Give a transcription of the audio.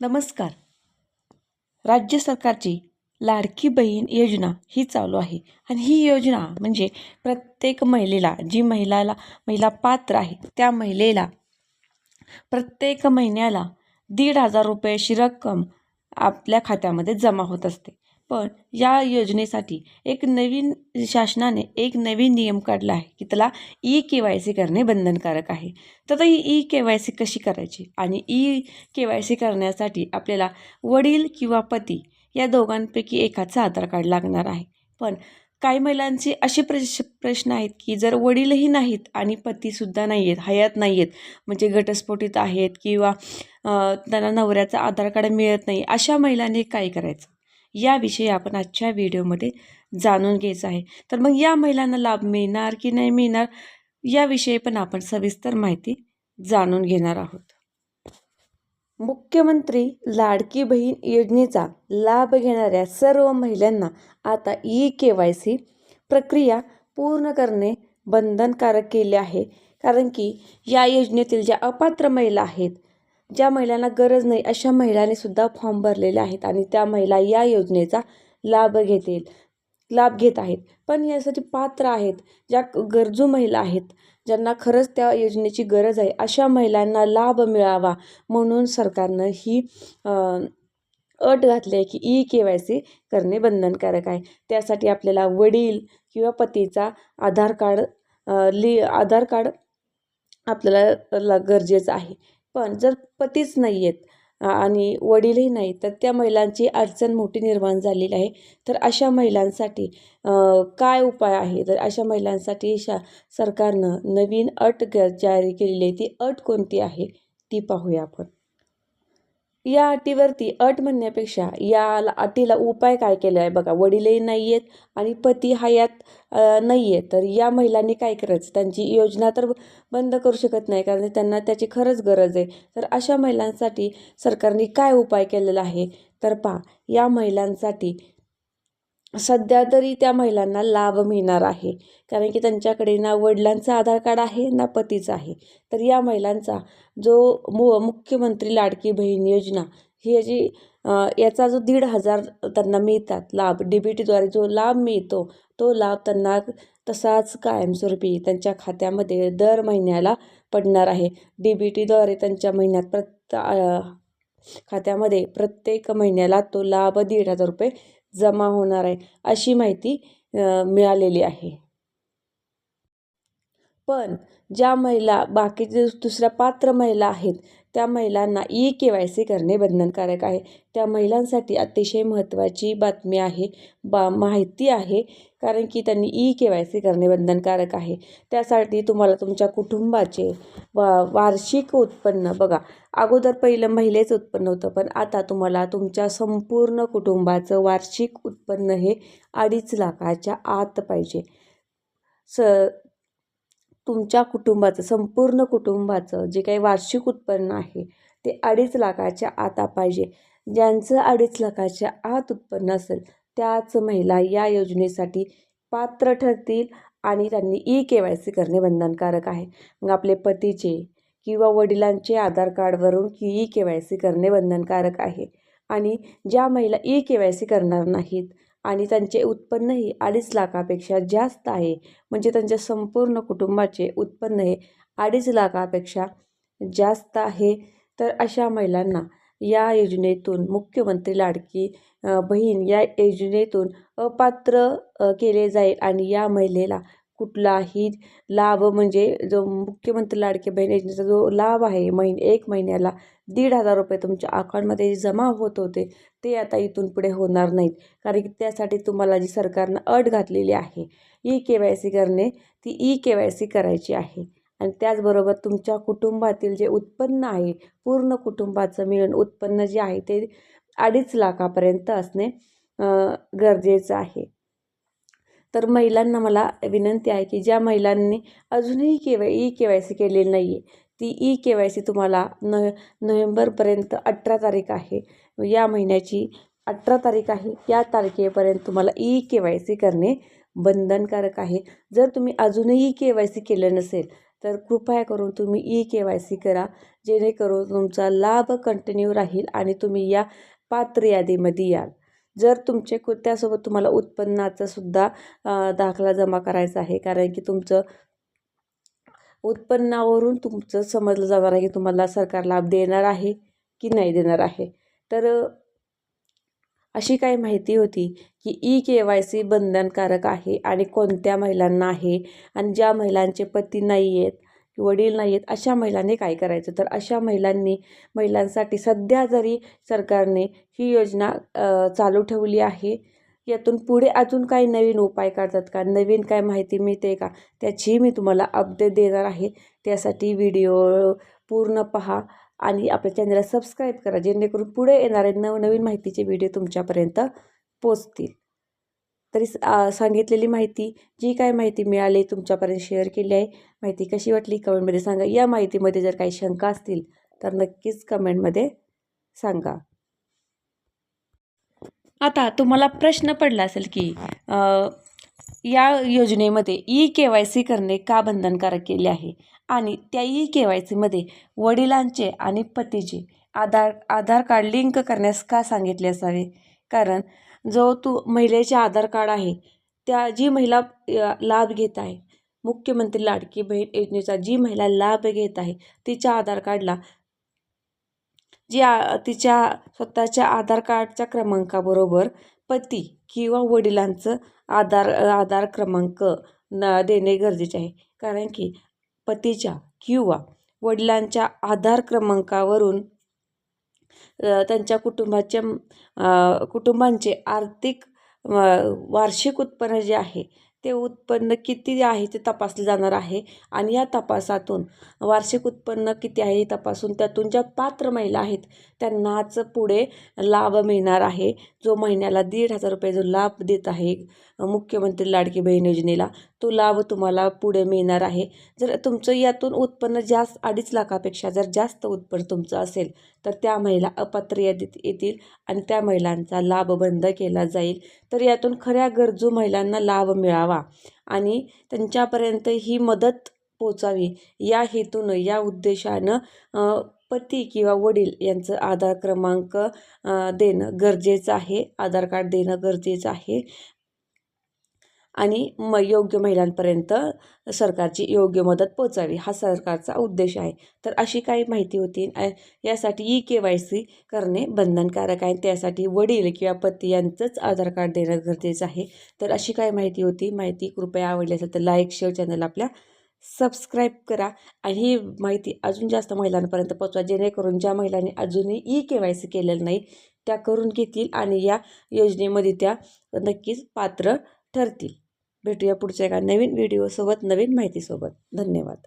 नमस्कार. राज्य सरकारची लाडकी बहीण योजना ही चालू आहे. आणि ही योजना म्हणजे प्रत्येक महिलेला जी महिलाला महिला पात्र आहे त्या महिलेला प्रत्येक महिन्याला दीड हजार रुपयाची रक्कम आपल्या खात्यामध्ये जमा होत असते. पण या योजनेसाठी एक नवीन शासनाने एक नवीन नियम काढला आहे की त्याला ई के वाय सी करणे बंधनकारक आहे. तर आता ही ई के वाय सी कशी करायची? आणि ई के वाय सी करण्यासाठी आपल्याला वडील किंवा पती या दोघांपैकी एकाचं आधार कार्ड लागणार आहे. पण काही महिलांचे असे प्रश प्रश्न आहेत की जर वडीलही नाहीत आणि पतीसुद्धा नाही आहेत हयात नाही आहेत म्हणजे घटस्फोटीत आहेत किंवा त्यांना नवऱ्याचं आधार कार्ड मिळत नाही अशा महिलांनी काय करायचं? याविषयी आपण आजच्या व्हिडिओमध्ये जाणून घ्यायचं आहे. तर मग या महिलांना लाभ मिळणार की नाही मिळणार याविषयी पण आपण सविस्तर माहिती जाणून घेणार आहोत. मुख्यमंत्री लाडकी बहीण योजनेचा लाभ घेणाऱ्या सर्व महिलांना आता ई के वाय सी प्रक्रिया पूर्ण करणे बंधनकारक केले आहे. कारण की या योजनेतील ज्या अपात्र महिला आहेत ज्या महिलांना गरज नाही अशा महिलांनी सुद्धा फॉर्म भरलेले आहेत आणि त्या महिला या योजनेचा लाभ घेतील लाभ घेत आहेत. पण यासाठी पात्र आहेत ज्या गरजू महिला आहेत ज्यांना खरंच त्या योजनेची गरज आहे अशा महिलांना लाभ मिळावा म्हणून सरकारनं ही अट घातली आहे की ई के वाय सी करणे बंधनकारक आहे. त्यासाठी आपल्याला वडील किंवा पतीचा आधार कार्ड लि आधार कार्ड आपल्याला गरजेचं आहे. पण जर पतीच नाही आहेत आणि वडीलही नाही तर त्या महिलांची अडचण मोठी निर्माण झालेली आहे. तर अशा महिलांसाठी काय उपाय आहे तर अशा महिलांसाठी शा सरकारनं नवीन अट ग जारी केलेली आहे. ती अट कोणती आहे? ती पाहूया आपण. या अटीवरती अट म्हणण्यापेक्षा या अटीला उपाय काय केला आहे? बघा वडीलही नाही आहेत आणि पती हयात नाही आहे. तर या महिलांनी काय करायचं? त्यांची योजना तर बंद करू शकत नाही कारण त्यांना त्याची खरंच गरज आहे. तर अशा महिलांसाठी सरकारने काय उपाय केलेला आहे? तर पहा या महिलांसाठी सध्या तरी त्या महिलांना लाभ मिळणार आहे. कारण की त्यांच्याकडे ना वडिलांचं आधार कार्ड आहे ना पतीचं आहे. तर या महिलांचा जो मु मुख्यमंत्री लाडकी बहीण योजना ही जी याचा जो दीड हजार त्यांना मिळतात लाभ डी बी टीद्वारे जो लाभ मिळतो तो लाभ त्यांना तसाच कायमस्वरूपी त्यांच्या खात्यामध्ये दर महिन्याला पडणार आहे. डी बी टीद्वारे त्यांच्या महिन्यात प्रत खात्यामध्ये प्रत्येक महिन्याला तो लाभ दीड हजार रुपये जमा होणार आहे अशी माहिती मिळालेली आहे. पण ज्या महिला बाकीचे दुसऱ्या पात्र महिला आहेत त्या महिलांना ई के वाय सी करणे बंधनकारक आहे. त्या महिलांसाठी अतिशय महत्त्वाची बातमी आहे बा माहिती आहे कारण की त्यांनी ई के वाय सी करणे बंधनकारक आहे. त्यासाठी तुम्हाला तुमच्या कुटुंबाचे वा वार्षिक उत्पन्न बघा. अगोदर पहिलं महिलेचं उत्पन्न होतं पण आता तुम्हाला तुमच्या संपूर्ण कुटुंबाचं वार्षिक उत्पन्न हे अडीच लाखाच्या आत पाहिजे. स तुमच्या कुटुंबाचं संपूर्ण कुटुंबाचं जे काही वार्षिक उत्पन्न आहे ते अडीच लाखाच्या आत पाहिजे. ज्यांचं अडीच लाखाच्या आत उत्पन्न असेल त्याच महिला या योजनेसाठी पात्र ठरतील आणि त्यांनी ई के वाय सी करणे बंधनकारक आहे. मग आपले पतीचे किंवा वडिलांचे आधार कार्डवरून की ई के वाय सी करणे बंधनकारक आहे. आणि ज्या महिला ई के वाय सी करणार नाहीत आणि त्यांचे उत्पन्नही अडीच लाखापेक्षा जास्त आहे. म्हणजे त्यांच्या संपूर्ण कुटुंबाचे उत्पन्न हे अडीच लाखापेक्षा जास्त आहे. तर अशा महिलांना या योजनेतून मुख्यमंत्री लाडकी बहीण या योजनेतून अपात्र केले जाईल आणि या महिलेला कुठलाही लाभ म्हणजे जो मुख्यमंत्री लाडके बहीण योजनेचा जो लाभ आहे महिने एक महिन्याला दीड हजार रुपये तुमच्या अकाउंटमध्ये जमा होत होते ते आता इथून पुढे होणार नाहीत. कारण की त्यासाठी तुम्हाला जी सरकारनं अट घातलेली आहे ई के वाय सी करणे ती ई के वाय सी करायची आहे. आणि त्याचबरोबर तुमच्या कुटुंबातील जे उत्पन्न आहे पूर्ण कुटुंबाचं मिळून उत्पन्न जे आहे ते अडीच लाखापर्यंत असणे गरजेचं आहे. तर महिलांना मला विनंती आहे की ज्या महिलांनी अजूनही K Y E K Y C केलेली नाही आहे ती ई के वाय सी तुम्हाला न नोव्हेंबरपर्यंत अठरा तारीख आहे. या महिन्याची अठरा तारीख आहे या तारखेपर्यंत तुम्हाला ई के वाय सी करणे बंधनकारक आहे. जर तुम्ही अजूनही के वाय सी केलं नसेल तर कृपया करून तुम्ही ई के वाय सी करा जेणेकरून तुमचा लाभ कंटिन्यू राहील आणि तुम्ही या पात्र यादीमध्ये याल. जर तुमचे कु त्यासोबत तुम्हाला उत्पन्नाचा सुद्धा दाखला जमा करायचा आहे. कारण की तुमचं उत्पन्नावरून तुमचं समजलं जाणार आहे की तुम्हाला सरकार लाभ देणार आहे की नाही देणार आहे. तर अशी काही माहिती होती की ई के वाय सी बंधनकारक आहे आणि कोणत्या महिलांना आहे आणि ज्या महिलांचे पती नाही आहेत वडील नाही आहेत अशा महिलांनी काय करायचं? तर अशा महिलांनी महिलांसाठी सध्या जरी सरकारने ही योजना चालू ठेवली आहे यातून पुढे अजून काही नवीन उपाय काढतात का? नवीन काय माहिती मिळते का? त्याचीही मी तुम्हाला अपडेट देणार आहे. त्यासाठी व्हिडिओ पूर्ण पहा आणि आपल्या चॅनलला सबस्क्राईब करा जेणेकरून पुढे येणारे नवनवीन माहितीचे व्हिडिओ तुमच्यापर्यंत पोचतील. तरी सांगितलेली माहिती जी काय माहिती मिळाली तुमच्यापर्यंत शेअर केली आहे माहिती कशी वाटली कमेंटमध्ये सांगा. या माहितीमध्ये जर काही शंका असतील तर नक्कीच कमेंटमध्ये सांगा. आता तुम्हाला प्रश्न पडला असेल की या योजनेमध्ये ई के वाय सी करणे का बंधनकारक केले आहे? आणि त्या ई के वाय सीमध्ये वडिलांचे आणि पतीचे आधार आधार कार्ड लिंक करण्यास का सांगितले असावे? कारण जो तू महिलेचे आधार कार्ड आहे त्या जी महिला लाभ घेत आहे मुख्यमंत्री लाडकी बहीण योजनेचा जी महिला लाभ घेत आहे तिच्या आधार कार्डला जी आ तिच्या स्वतःच्या आधार कार्डच्या क्रमांकाबरोबर पती किंवा वडिलांचं आधार आधार क्रमांक न देणे गरजेचे आहे. कारण की पतीच्या किंवा वडिलांच्या आधार क्रमांकावरून त्यांच्या कुटुंबाच्या कुटुंबांचे आर्थिक वार्षिक उत्पन्न जे आहे ते उत्पन्न किती आहे ते तपासले जाणार आहे. आणि या तपासातून वार्षिक उत्पन्न किती आहे हे तपासून त्यातून ज्या पात्र महिला आहेत त्यांनाच पुढे लाभ मिळणार आहे. जो महिन्याला दीड हजार रुपये जो लाभ देत आहे मुख्यमंत्री लाडकी बहीण योजनेला तो लाभ तुम्हाला पुढे मिळणार आहे. जर तुमचं यातून उत्पन्न जास्त अडीच लाखापेक्षा जर जास्त उत्पन्न तुमचं असेल तर त्या महिला अपात्र यादीत येतील आणि त्या महिलांचा लाभ बंद केला जाईल. तर यातून खऱ्या गरजू महिलांना लाभ मिळावा आणि त्यांच्यापर्यंत ही मदत पोचावी या हेतूनं या उद्देशानं पती किंवा वडील यांचं आधार क्रमांक देणं गरजेचं आहे. आधार कार्ड देणं गरजेचं आहे. आणि म योग्य महिलांपर्यंत सरकारची योग्य मदत पोचावी हा सरकारचा उद्देश आहे. तर अशी काही माहिती होती. यासाठी ई के वाय सी करणे बंधनकारक आहे. त्यासाठी वडील किंवा पती यांचंच आधार कार्ड देणं गरजेचं आहे. तर अशी काही माहिती होती. माहिती कृपया आवडली असेल तर लाईक शेअर चॅनल आपल्या सबस्क्राईब करा आणि ही माहिती अजून जास्त महिलांपर्यंत पोचवा जेणेकरून ज्या महिलांनी अजूनही ई के वाय सी केलेलं नाही त्या करून घेतील आणि या योजनेमध्ये त्या नक्कीच पात्र ठरतील. भेटूया पुढच्या एका नवीन व्हिडिओसोबत नवीन माहितीसोबत. धन्यवाद.